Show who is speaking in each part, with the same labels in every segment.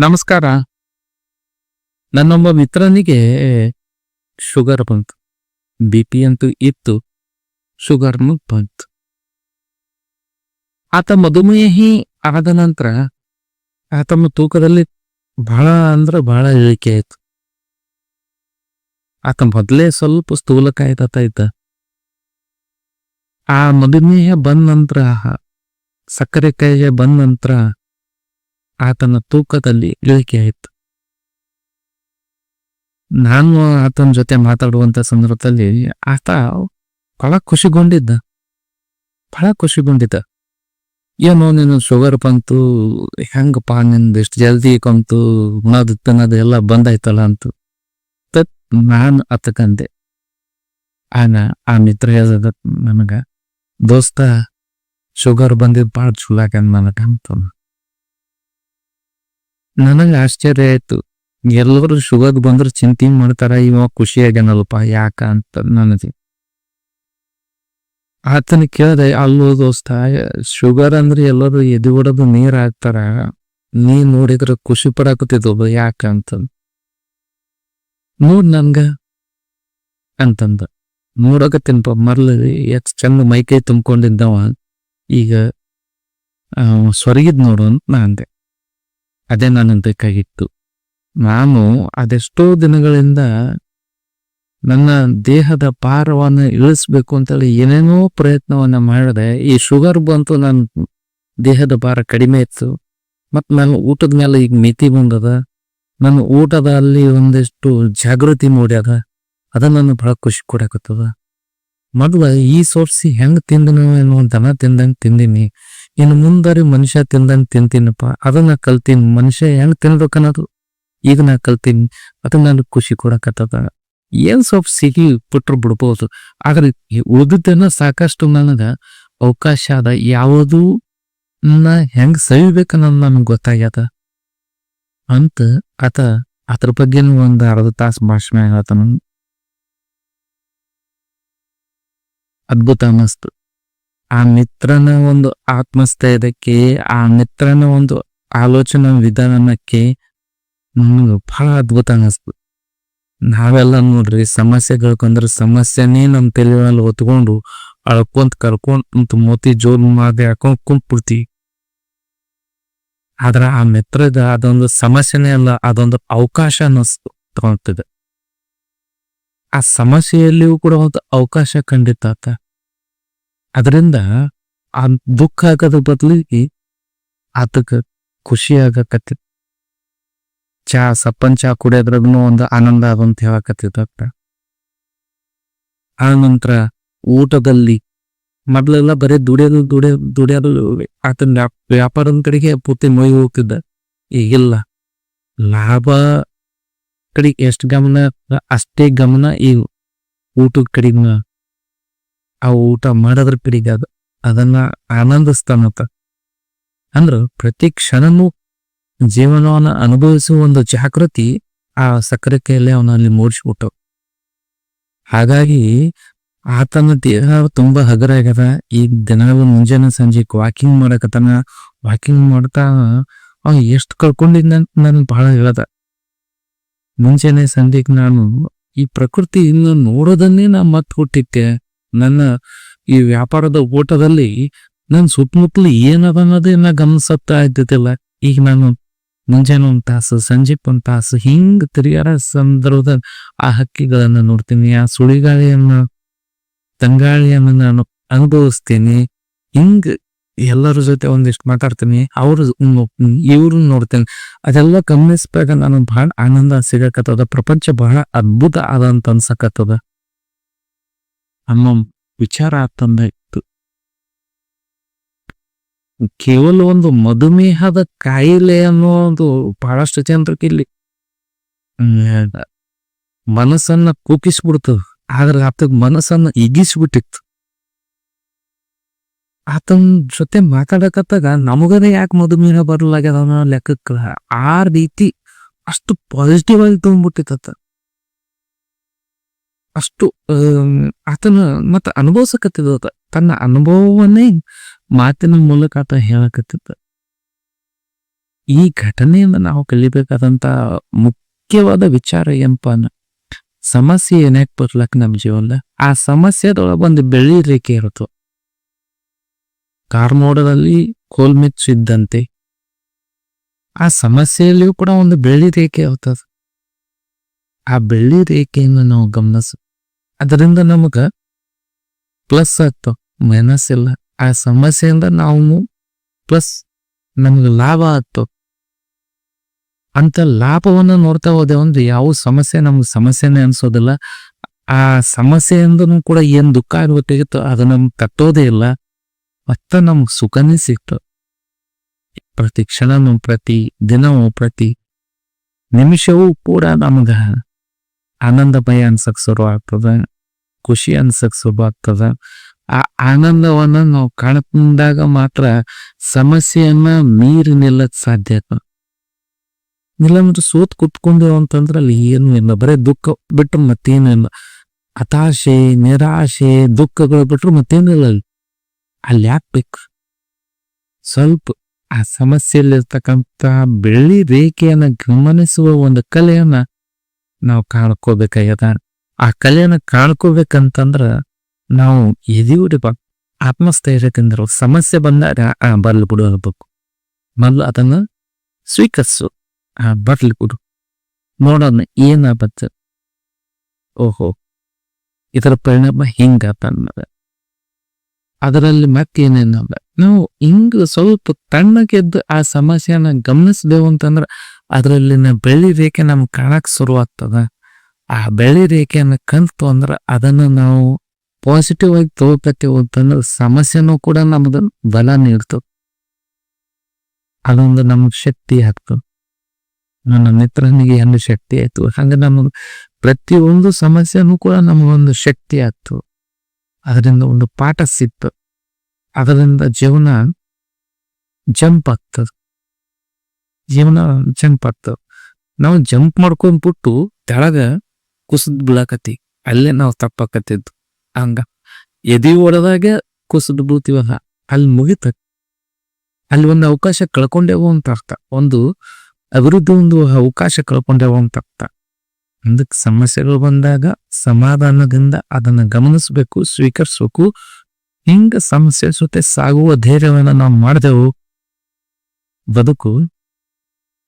Speaker 1: ನಮಸ್ಕಾರ. ನನ್ನೊಬ್ಬ ಮಿತ್ರನಿಗೆ ಶುಗರ್ ಬಂತು. ಬಿ ಪಿ ಅಂತೂ ಇತ್ತು. ಶುಗರ್ನು ಬಂತು. ಆತ ಮಧುಮೇಹಿ ಆದ ನಂತರ ಆತನ ತೂಕದಲ್ಲಿ ಬಹಳ ಅಂದ್ರೆ ಬಹಳ ಇಳಿಕೆ ಆಯ್ತು. ಆತ ಮೊದಲೇ ಸ್ವಲ್ಪ ಸ್ಥೂಲಕಾಯತ ಇದ್ದ. ಆ ಮಧುಮೇಹ ಬಂದ ನಂತರ, ಸಕ್ಕರೆ ಕಾಯಿಲೆ ಬಂದ ನಂತರ ಆತನ ತೂಕದಲ್ಲಿ ಇಳಿಕೆ ಆಯಿತು ನಾನು ಆತನ ಜೊತೆ ಮಾತಾಡುವಂತ ಸಂದರ್ಭದಲ್ಲಿ ಆತ ಬಹಳ ಖುಷಿಗೊಂಡಿದ್ದ. ಬಹಳ ಖುಷಿಗೊಂಡಿದ್ದ. ಏನೋ ನೀನು ಶುಗರ್ ಬಂತು ಹೆಂಗಪ್ಪ ನಿಂದು ಇಷ್ಟು ಜಲ್ದಿ ಕಂತು ಉಣದ ತಿನ್ನೋದು ಎಲ್ಲ ಬಂದಾಯ್ತಲ್ಲ ಅಂತ. ತತ್ ನಾನು ಅತಕಂದೆ ಆನ ಆ ಮಿತ್ರ ಹೇಳ್ದ ನನಗ, ದೋಸ್ತ ಶುಗರ್ ಬಂದಿದ್ ಭಾಳ ಚಲೋ ಆಗ್ಯಾನ ನನಗ ಅಂತ ನನಗೆ ಆಶ್ಚರ್ಯ ಆಯ್ತು. ಎಲ್ಲರೂ ಶುಗರ್ ಬಂದ್ರೆ ಚಿಂತೆ ಮಾಡ್ತಾರ, ಇವ ಖುಷಿ ಆಗ್ಯಾನಲ್ಪ ಯಾಕ ಅಂತ ನನಗೆ. ಆತನ ಕೇಳ್ದೆ, ಅಲ್ಲೋ ದೋಸ್ತ, ಶುಗರ್ ಅಂದ್ರೆ ಎಲ್ಲರೂ ಎದಿ ಹೊಡೆದು ನೀರ್ ಹಾಕ್ತಾರ. ನೀ ನೋಡಿದ್ರೆ ಖುಷಿ ಪಡಾಕತ್ತಿದ್ದು ಯಾಕ ಅಂತ? ನೋಡ್ ನನ್ಗ, ಅಂತಂದ. ನೋಡಕತ್ತೀನಪ್ಪ, ಮರ್ಲ ಎಷ್ಟ್ ಚಂದ ಮೈಕೈ ತುಂಬ್ಕೊಂಡಿದ್ದವ. ಈಗ ಸ್ವರ್ಗಿದ್ ನೋಡು, ಅಂತ ನಾ ಅಂದೆ ಅದೇ ನನಗೆ ಬೇಕಾಗಿತ್ತು ನಾನು ಅದೆಷ್ಟೋ ದಿನಗಳಿಂದ ನನ್ನ ದೇಹದ ಭಾರವನ್ನು ಇಳಿಸ್ಬೇಕು ಅಂತೇಳಿ ಏನೇನೋ ಪ್ರಯತ್ನವನ್ನು ಮಾಡಿದೆ. ಈ ಶುಗರ್ ಬಂತು, ನನ್ನ ದೇಹದ ಭಾರ ಕಡಿಮೆ ಇತ್ತು. ಮತ್ತು ನಾನು ಊಟದ ಮೇಲೆ ಈಗ ಮಿತಿ ಬಂದದ. ನನ್ನ ಊಟದಲ್ಲಿ ಒಂದಿಷ್ಟು ಜಾಗೃತಿ ಮೂಡ್ಯದ. ಅದ ಭಾಳ ಖುಷಿ ಕೊಡಕತ್ತದ. ಮೊದ್ಲ ಈ ಸೋರ್ಸಿ ಹೆಂಗ್ ತಿಂದನು ಏನೋ ದನ ತಿಂದಂಗ್ ತಿಂದಿನಿ. ಇನ್ನು ಮುಂದರಿ ಮನುಷ್ಯ ತಿಂದಂಗ್ ತಿಂತೀನಪ್ಪ. ಅದನ್ನ ಕಲ್ತೀನಿ. ಮನುಷ್ಯ ಹೆಂಗ್ ತಿನ್ಬೇಕನ್ನೋದು ಈಗ ನಾ ಕಲ್ತೀನಿ. ಅದನ್ನ ನನಗೆ ಖುಷಿ ಕೊಡಕತ್ತದ. ಏನ್ ಸ್ವಲ್ಪ ಸಿಹಿ ಬಿಟ್ರು ಬಿಡ್ಬೋದು. ಆದ್ರೆ ಉಳ್ದಿದ್ದನ್ನ ಸಾಕಷ್ಟು ನನಗ ಅವಕಾಶ ಅದ. ಯಾವುದು ನಾ ಹೆಂಗ್ ಸವಿಬೇಕನ್ನೋದು ನನಗೆ ಗೊತ್ತಾಗ್ಯದ. ಅಂತ ಆತ ಅದ್ರ ಬಗ್ಗೆನೂ ಒಂದು ಅರ್ಧ ತಾಸು ಭಾಷಣ ಹೇಳ್ತಾನ. ಅದ್ಭುತ ಅನ್ನಿಸ್ತು. ಆ ಮಿತ್ರನ ಒಂದು ಆತ್ಮಸ್ಥೈರ್ಯಕ್ಕೆ, ಆ ಮಿತ್ರನ ಒಂದು ಆಲೋಚನಾ ವಿಧಾನಕ್ಕೆ ನಮ್ಗೆ ಬಹಳ ಅದ್ಭುತ ಅನ್ನಿಸ್ತು. ನಾವೆಲ್ಲ ನೋಡ್ರಿ ಸಮಸ್ಯೆಗಳ್ಕಂದ್ರೆ ಸಮಸ್ಯೆನೇ ನಮ್ಮ ತಲೆ ಮೇಲೆ ಹೊತ್ಕೊಂಡು ಅಳ್ಕೊಂತ ಕರ್ಕೊಂತ ಮೋತಿ ಜೋರ್ ಮಾಡಿ ಹಾಕೊಂಡ್ ಕುಂತ್ಬಿಡ್ತೀವಿ. ಆದ್ರ ಆ ಮಿತ್ರದ ಅದೊಂದು ಸಮಸ್ಯೆನೇ ಅಲ್ಲ, ಅದೊಂದು ಅವಕಾಶ ಅನ್ನಿಸ್ತು ತಗೊಳ್ತಿದೆ ಆ ಸಮಸ್ಯೆಯಲ್ಲಿಯೂ ಕೂಡ ಒಂದು ಅವಕಾಶ ಖಂಡಿತ ಆತ ಅದರಿಂದ ಆ ದುಃಖ ಆಗೋದ್ರ ಬದಲಿಗೆ ಆತಕ ಖುಷಿ ಆಗಕತ್ತಿ ಚಾ, ಸಪ್ಪನ್ ಚಾ ಕುಡಿಯೋದ್ರಗೂ ಒಂದು ಆನಂದ ಅದಂತ ಹೇಳಕತ್ತಿದ್ದ ಆ ನಂತರ ಊಟದಲ್ಲಿ ಮೊದಲೆಲ್ಲ ಬರೀ ದುಡಿಯೋದು ದುಡಿಯೋ ದುಡಿಯೋದು ಆತನ ವ್ಯಾಪ್- ವ್ಯಾಪಾರದ ಕಡೆಗೆ ಪೂರ್ತಿ ಮೊಯ್ ಹೋಗ್ತಿದ್ದ. ಈಗಿಲ್ಲ ಲಾಭ ಕಡೆ ಎಷ್ಟು ಗಮನ, ಅಷ್ಟೇ ಗಮನ ಈ ಊಟದ ಕಡೆಗೆ. ಆ ಊಟ ಮಾಡೋದ್ರ ಕಡೆಗೆ ಅದು, ಅದನ್ನ ಆನಂದಿಸ್ತಾನಂತ. ಅಂದ್ರ ಪ್ರತಿ ಕ್ಷಣನೂ ಜೀವನವನ್ನು ಅನುಭವಿಸುವ ಒಂದು ಜಾಗೃತಿ ಆ ಸಕ್ಕರೆ ಕೈಯಲ್ಲಿ ಅವನಲ್ಲಿ ಮೂಡಿಸ್ಬಿಟ್ಟು ಹಾಗಾಗಿ ಆತನ ದೇಹ ತುಂಬಾ ಹಗರ ಆಗ್ಯದ ಈಗ ದಿನಗಳು ಮುಂಜಾನೆ ಸಂಜೆ ವಾಕಿಂಗ್ ಮಾಡಕತ್ತಾನ ವಾಕಿಂಗ್ ಮಾಡ್ತಾ, ಅವ ಎಷ್ಟು ಕಳ್ಕೊಂಡಿದ್ದ ಅಂತ ನನ್ ಬಹಳ ಹೇಳ್ದ. ಮುಂಜಾನೆ ಸಂಧಿಗೆ ನಾನು ಈ ಪ್ರಕೃತಿ ಇನ್ನು ನೋಡೋದನ್ನೇ ನಾ ಮತ್ ಹುಟ್ಟಿದ್ದೆ. ನನ್ನ ಈ ವ್ಯಾಪಾರದ ಓಟದಲ್ಲಿ ನನ್ನ ಸುತ್ತಮುತ್ತಲು ಏನದ ಅನ್ನೋದೇ ನಾ ಗಮನಿಸತ್ತಾ ಈಗ ನಾನು ಮುಂಜಾನೆ ಒಂದ್ ತಾಸು, ಸಂಜೆ ಒಂದ್ ತಾಸು ಹಿಂಗ್ ತಿರುಗಾರ ಸಂದರ್ಭದ ಆ ಹಕ್ಕಿಗಳನ್ನ ನೋಡ್ತೀನಿ, ಆ ಸುಳಿಗಾಳಿಯನ್ನ, ತಂಗಾಳಿಯನ್ನ ನಾನು ಅನುಭವಿಸ್ತೀನಿ. ಹಿಂಗ್ ಎಲ್ಲರ ಜೊತೆ ಒಂದಿಷ್ಟು ಮಾತಾಡ್ತೀನಿ ಅವ್ರ ಇವ್ರನ್ನ ನೋಡ್ತೇನೆ. ಅದೆಲ್ಲ ಗಮನಿಸ್ಬೇಕ ನನಗೆ ಬಹಳ ಆನಂದ ಸಿಗಕತ್ತದ. ಪ್ರಪಂಚ ಬಹಳ ಅದ್ಭುತ ಅದ ಅಂತ ಅನ್ಸಕತ್ತದ. ಅನ್ನೋ ವಿಚಾರ ಆತಂದ ಇತ್ತು. ಕೇವಲ ಒಂದು ಮಧುಮೇಹದ ಕಾಯಿಲೆ ಅನ್ನೋ ಒಂದು ಬಹಳಷ್ಟು ಜನರಿಗೆ ಇಲ್ಲಿ ಹ್ಮ್, ಮನಸ್ಸನ್ನ ಕೂಕಿಸ್ಬಿಡ್ತದ. ಆದ್ರೆ ಆತಗ್ ಮನಸ್ಸನ್ನ ಇಗಿಸ್ಬಿಟ್ಟಿತ್ತು ಆತನ ಜೊತೆ ಮಾತಾಡಕತ್ತಾಗ ನಮಗನೇ ಯಾಕೆ ಮಧುಮೇಹ ಬರಲಾಗ್ಯದ ಅನ್ನೋ ಲೆಕ್ಕಕ್ಕ ಆ ರೀತಿ ಅಷ್ಟು ಪಾಸಿಟಿವ್ ಆಗಿ ತಗೊಂಡ್ಬಿಟ್ಟಿತ್ತ. ಅಷ್ಟು ಆತನ ಮತ್ತ ಅನುಭವಿಸಕತ್ತಿದ. ತನ್ನ ಅನುಭವವನ್ನೇ ಮಾತಿನ ಮೂಲಕ ಆತ ಹೇಳಕತ್ತಿದ್ದ. ಈ ಘಟನೆಯಿಂದ ನಾವು ಕಲಿಬೇಕಾದಂತ ಮುಖ್ಯವಾದ ವಿಚಾರ ಏನಪ್ಪ ಸಮಸ್ಯೆ ಏನಾಕ್ ಬರ್ಲಕ್ ನಮ್ ಜೀವನದ? ಆ ಸಮಸ್ಯೆದೊಳಗೆ ಒಂದು ಬೆಳ್ಳಿ ರೇಖೆ ಇರುತ್ತೆ ಕಾರ್ಮೋಡದಲ್ಲಿ ಕೋಲ್ಮೆಚ್ಚಿದ್ದಂತೆ. ಆ ಸಮಸ್ಯೆಯಲ್ಲಿಯೂ ಕೂಡ ಒಂದು ಬೆಳ್ಳಿ ರೇಖೆ ಇರ್ತದೆ ಆ ಬೆಳ್ಳಿ ರೇಖೆಯನ್ನು ನಾವು ಗಮನಿಸ. ಅದರಿಂದ ನಮಗ ಪ್ಲಸ್ ಆಗ್ತಾವ ಮೈನಸ್ ಇಲ್ಲ. ಆ ಸಮಸ್ಯೆಯಿಂದ ನಾವು ಪ್ಲಸ್ ನಮಗೆ ಲಾಭ ಆಗ್ತಾವ ಅಂತ ಲಾಭವನ್ನ ನೋಡ್ತಾ ಹೋದೆ ಅಂದ್ರೆ ಯಾವ ಸಮಸ್ಯೆ ನಮ್ಗೆ ಸಮಸ್ಯೆನೇ ಅನ್ಸೋದಿಲ್ಲ. ಆ ಸಮಸ್ಯೆಯಿಂದನೂ ಕೂಡ ಏನ್ ದುಃಖ ಆಗ್ಬೇಕಾಗಿತ್ತು ಅದು ನಮ್ಗೆ ತಟ್ಟೋದೇ ಇಲ್ಲ. ಮತ್ತೆ ನಮ್ಗೆ ಸುಖನೇ ಸಿಕ್ತು. ಪ್ರತಿ ಕ್ಷಣನು, ಪ್ರತಿ ದಿನವೂ, ಪ್ರತಿ ನಿಮಿಷವೂ ಕೂಡ ನಮ್ಗ ಆನಂದಮಯ ಅನ್ಸಕ್ ಶುರು ಆಗ್ತದ, ಖುಷಿ ಅನ್ಸಕ್ ಶುರು ಆಗ್ತದ. ಆ ಆನಂದವನ್ನ ನಾವು ಕಾಣ್ಕೊಂಡಾಗ ಮಾತ್ರ ಸಮಸ್ಯೆಯನ್ನ ಮೀರಿ ನಿಲ್ಲಕ್ ಸಾಧ್ಯ ನಿಲ್ಲಂದ್ರೆ ಸೋತ್ ಕುತ್ಕೊಂಡೇವು ಅಂತಂದ್ರೆ ಅಲ್ಲಿ ಏನು ಇಲ್ಲ. ಬರೀ ದುಃಖ ಬಿಟ್ರೆ ಮತ್ತೇನಿಲ್ಲ ಹತಾಶೆ, ನಿರಾಶೆ, ದುಃಖಗಳು ಬಿಟ್ರೆ ಮತ್ತೇನಿಲ್ಲ ಅಲ್ಲಿ. ಅಲ್ಲಿ ಹಾಕ್ಬೇಕು ಬೇಕು ಸ್ವಲ್ಪ ಆ ಸಮಸ್ಯೆಯಲ್ಲಿರ್ತಕ್ಕಂಥ ಬೆಳ್ಳಿ ರೇಖೆಯನ್ನು ಗಮನಿಸುವ ಒಂದು ಕಲೆಯನ್ನ ನಾವು ಕಾಣ್ಕೋಬೇಕಾಗ್ಯದ. ಆ ಕಲೆಯನ್ನ ಕಾಣ್ಕೋಬೇಕಂತಂದ್ರ ನಾವು ಎದಿ ಹೊಡಿಬೇಕು ಆತ್ಮಸ್ಥೈರ್ಯದಿಂದ ಸಮಸ್ಯೆ ಬಂದಾಗ ಆ ಬರ್ಲಿ ಬಿಡು ಅನ್ಬೇಕು. ಮೊದಲು ಅದನ್ನು ಸ್ವೀಕರಿಸು, ಆ ಬರ್ಲಿ ಬಿಡು. ನೋಡೋಣ ಏನಾಗತ್ತೆ. ಓಹೋ, ಇದರ ಪರಿಣಾಮ ಹಿಂಗಾತ ಅನ್ನೋದು. ಅದರಲ್ಲಿ ಮತ್ತೇನೇನಲ್ಲ ನಾವು ಹಿಂಗ ಸ್ವಲ್ಪ ತಣ್ಣಗೆದ್ದು ಆ ಸಮಸ್ಯೆನ ಗಮನಿಸ್ದೇವು ಅಂತಂದ್ರ, ಅದರಲ್ಲಿನ ಬೆಳ್ಳಿ ರೇಖೆ ನಮ್ಗೆ ಕಾಣಕ್ ಶುರು ಆ ಬೆಳ್ಳಿ ರೇಖೆಯನ್ನ ಕಲ್ತು ಅಂದ್ರ ಅದನ್ನ ನಾವು ಪಾಸಿಟಿವ್ ಆಗಿ ತಗೋಕತ್ತೇವು ಅಂತಂದ್ರೆ ಸಮಸ್ಯೆನೂ ಕೂಡ ನಮ್ದು ಬಲ ನೀಡ್ತದ. ಅದೊಂದು ನಮ್ಗೆ ಶಕ್ತಿ ಆಗ್ತದ. ನನ್ನ ಮಿತ್ರನಿಗೆ ಏನು ಶಕ್ತಿ ಆಯ್ತು. ಹಂಗ ನಮಗ್ ಪ್ರತಿಯೊಂದು ಸಮಸ್ಯೆನೂ ಕೂಡ ನಮಗೊಂದು ಶಕ್ತಿ ಆಯ್ತು ಅದರಿಂದ ಒಂದು ಪಾಠ ಸಿಕ್ತು ಅದರಿಂದ ಜೀವನ ಜಂಪ್ ಆಗ್ತದ ಜೀವನ ಜಂಪ್ ಆಗ್ತದ ನಾವು ಜಂಪ್ ಮಾಡ್ಕೊಂಡ್ಬಿಟ್ಟು ತೆಳಗ ಕುಸಿದ್ ಬೀಳಾಕತಿ ಅಲ್ಲೇ ನಾವು ತಪ್ಪಾಕತ್ತಿದ್ದು. ಹಂಗ. ಎದಿ ಹೊಡೆದಾಗ ಕುಸಿದ್ ಬೀಳ್ತೀವಲ್ಲ ಅಲ್ಲಿ ಮುಗಿತ ಅಲ್ಲಿ ಒಂದು ಅವಕಾಶ ಕಳ್ಕೊಂಡೇವು ಅಂತ ಅರ್ಥ. ಒಂದು ಅಭಿವೃದ್ಧಿ ಒಂದು ಅವಕಾಶ ಕಳ್ಕೊಂಡೇವು ಅಂತ ಅರ್ಥ. ಅದಕ್ಕೆ ಸಮಸ್ಯೆಗಳು ಬಂದಾಗ ಸಮಾಧಾನದಿಂದ ಅದನ್ನ ಗಮನಿಸಬೇಕು, ಸ್ವೀಕರಿಸಬೇಕು. ಹಿಂಗ ಸಮಸ್ಯೆ ಜೊತೆ ಸಾಗುವ ಧೈರ್ಯವನ್ನ ನಾವು ಮಾಡಿದೆವು. ಬದುಕು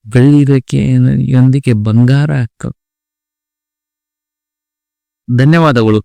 Speaker 1: ಬೆಳ್ಳಿ ರೇಖೆಯೊಂದಿಗೆ ಬಂಗಾರ ಧನ್ಯವಾದಗಳು.